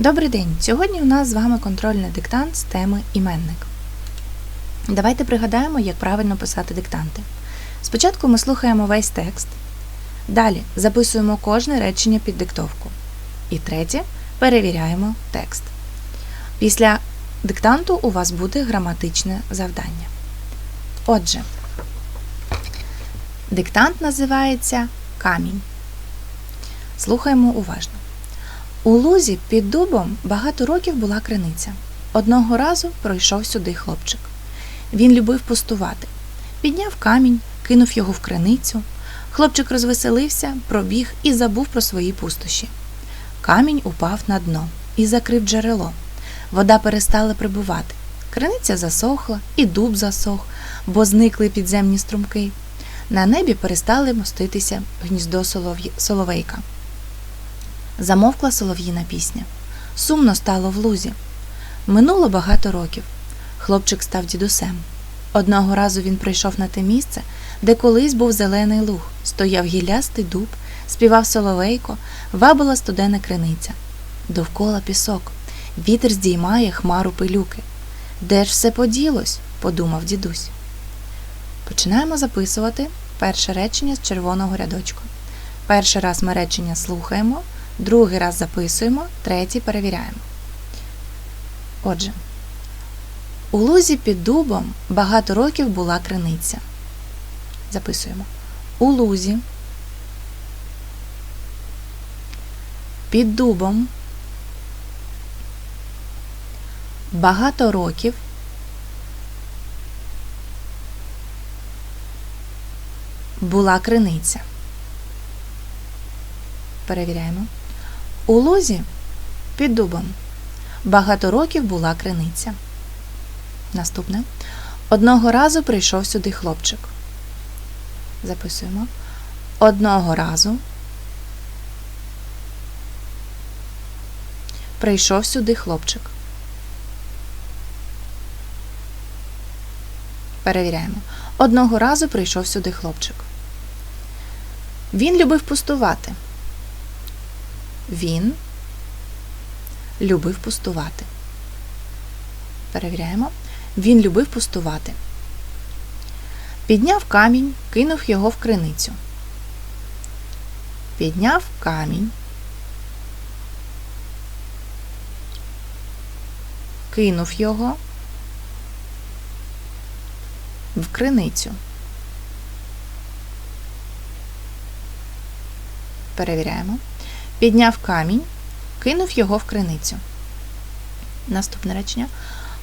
Добрий день! Сьогодні у нас з вами контрольний диктант з теми іменник. Давайте пригадаємо, як правильно писати диктанти. Спочатку ми слухаємо весь текст, далі записуємо кожне речення під диктовку. І третє перевіряємо текст. Після диктанту у вас буде граматичне завдання. Отже, диктант називається Камінь. Слухаємо уважно. У лузі під дубом багато років була криниця. Одного разу пройшов сюди хлопчик. Він любив пустувати. Підняв камінь, кинув його в криницю. Хлопчик розвеселився, пробіг і забув про свої пустощі. Камінь упав на дно і закрив джерело. Вода перестала прибувати. Криниця засохла, і дуб засох, бо зникли підземні струмки. На небі перестали моститися гніздо солов'ї- соловейка. Замовкла солов'їна пісня. Сумно стало в лузі. Минуло багато років. Хлопчик став дідусем. Одного разу він прийшов на те місце, де колись був зелений луг, стояв гіллястий дуб, співав соловейко, вабила студена криниця. Довкола пісок. Вітер здіймає хмару пилюки. Де ж все поділось? подумав дідусь. Починаємо записувати перше речення з червоного рядочку. Перший раз ми речення слухаємо, другий раз записуємо, третій перевіряємо. Отже, у лузі під дубом багато років була криниця. Записуємо. У лузі під дубом багато років була криниця. Перевіряємо. У лузі під дубом багато років була криниця. Наступне. Одного разу прийшов сюди хлопчик. Записуємо. Одного разу прийшов сюди хлопчик. Перевіряємо. Одного разу прийшов сюди хлопчик. Він любив пустувати. Він любив пустувати. Перевіряємо. Він любив пустувати. Підняв камінь, кинув його в криницю. Підняв камінь. Кинув його в криницю. Перевіряємо. Підняв камінь, кинув його в криницю. Наступне речення.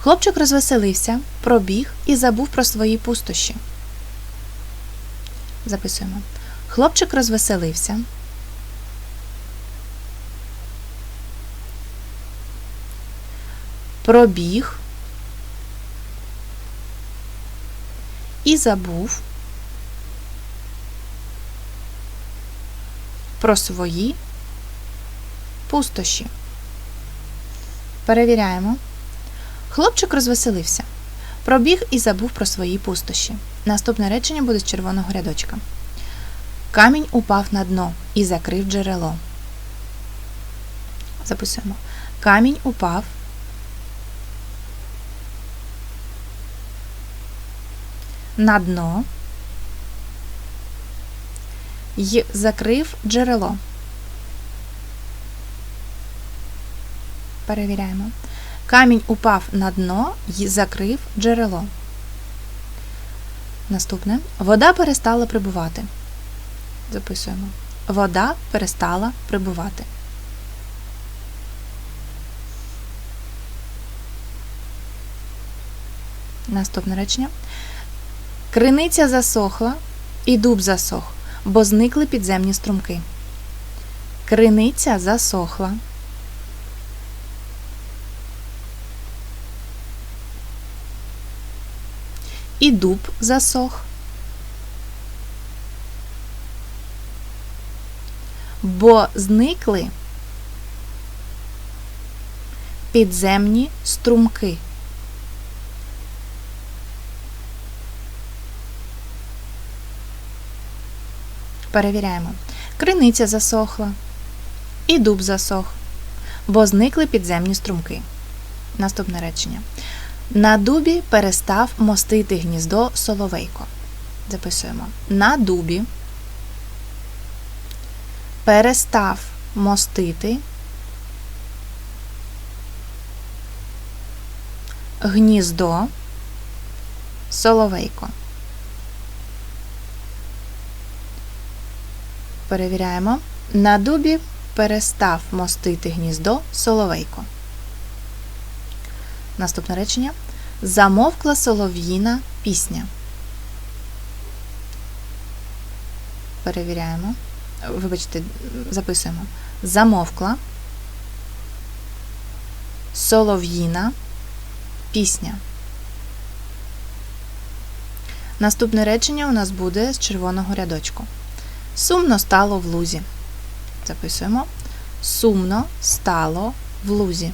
Хлопчик розвеселився, пробіг і забув про свої пустощі. Записуємо. Хлопчик розвеселився. Пробіг і забув про свої пустощі. Перевіряємо. Хлопчик розвеселився. Пробіг і забув про свої пустощі. Наступне речення буде з червоного рядочка. Камінь упав на дно і закрив джерело. Записуємо. Камінь упав. На дно й закрив джерело. Перевіряємо. Камінь упав на дно й закрив джерело. Наступне. Вода перестала прибувати. Записуємо. Вода перестала прибувати. Наступне речення. Криниця засохла і дуб засох, бо зникли підземні струмки. Криниця засохла. І дуб засох. Бо зникли підземні струмки. Перевіряємо. Криниця засохла, і дуб засох, бо зникли підземні струмки. Наступне речення. На дубі перестав мостити гніздо соловейко. Записуємо. На дубі перестав мостити гніздо соловейко. Перевіряємо. На дубі перестав мостити гніздо соловейко. Наступне речення. Замовкла солов'їна пісня. Перевіряємо. Вибачте, записуємо. Замовкла солов'їна пісня. Наступне речення у нас буде з червоного рядочку. Сумно стало в лузі. Записуємо. Сумно стало в лузі.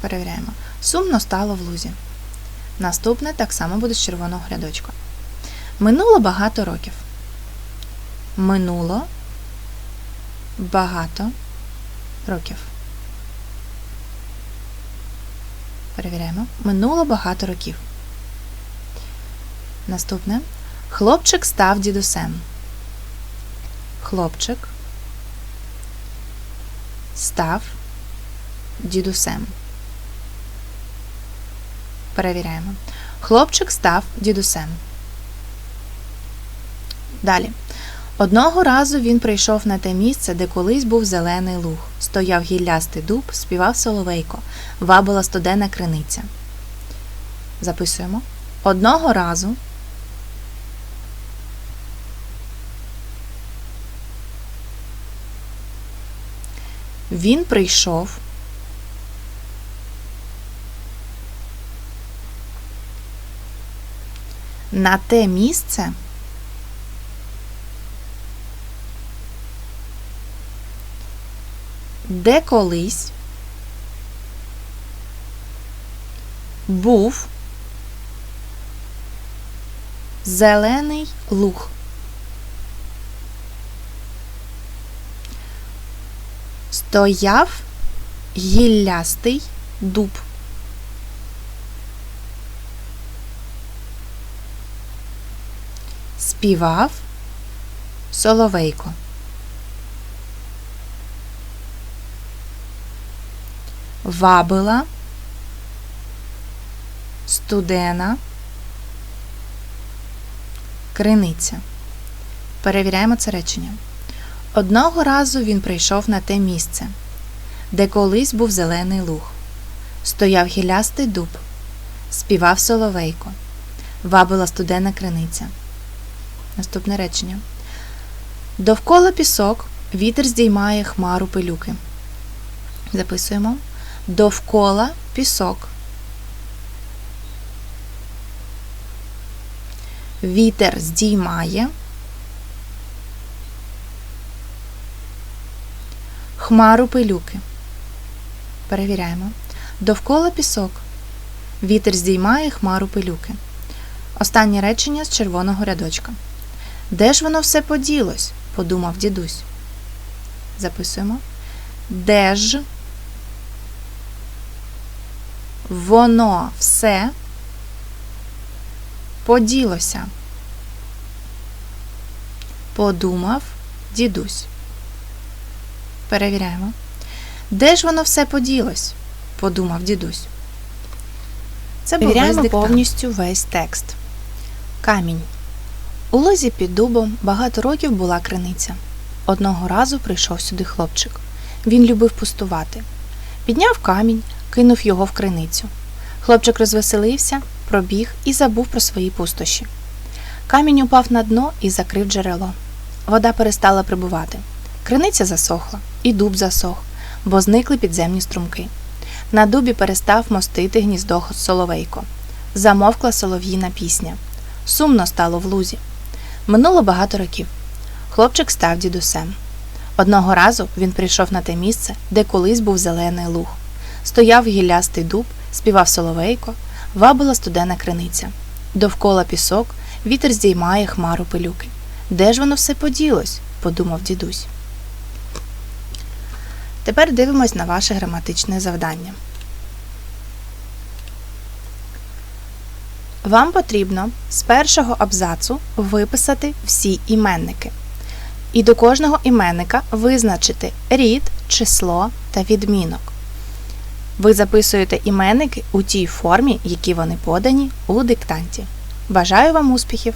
Перевіряємо. Сумно стало в лузі. Наступне так само буде з червоного рядочка. Минуло багато років. Минуло багато років. Перевіряємо. Минуло багато років. Наступне. Хлопчик став дідусем. Хлопчик став дідусем. Перевіряємо. Хлопчик став дідусем. Далі. Одного разу він прийшов на те місце, де колись був зелений луг. Стояв гіллястий дуб, співав соловейко, вабила студена криниця. Записуємо. Одного разу він прийшов на те місце, де колись був зелений луг. Стояв гіллястий дуб. Співав соловейко. Вабила студена криниця. Перевіряємо це речення. Одного разу він прийшов на те місце, де колись був зелений луг. Стояв гілястий дуб, співав соловейко, вабила студена криниця. Наступне речення. Довкола пісок вітер здіймає хмару пилюки. Записуємо. Довкола пісок. Вітер здіймає. Хмару пилюки. Перевіряємо. Довкола пісок. Вітер здіймає хмару пилюки. Останнє речення з червоного рядочка. Де ж воно все поділось? подумав дідусь. Записуємо. Де ж воно все поділося? Подумав дідусь. Перевіряємо. Де ж воно все поділось? подумав дідусь. Це був Перевіряємо повністю весь текст. Камінь. У лозі під дубом багато років була криниця. Одного разу прийшов сюди хлопчик. Він любив пустувати. Підняв камінь, кинув його в криницю. Хлопчик розвеселився, пробіг і забув про свої пустощі. Камінь упав на дно і закрив джерело. Вода перестала прибувати. Криниця засохла, і дуб засох, бо зникли підземні струмки. На дубі перестав мостити гніздо соловейко. Замовкла солов'їна пісня. Сумно стало в лузі. Минуло багато років. Хлопчик став дідусем. Одного разу він прийшов на те місце, де колись був зелений луг. Стояв гіллястий дуб, співав соловейко, вабила студена криниця. Довкола пісок, вітер здіймає хмару пилюки. Де ж воно все поділось? подумав дідусь. Тепер дивимось на ваше граматичне завдання. Вам потрібно з першого абзацу виписати всі іменники. І до кожного іменника визначити рід, число та відмінок. Ви записуєте іменники у тій формі, які вони подані у диктанті. Бажаю вам успіхів!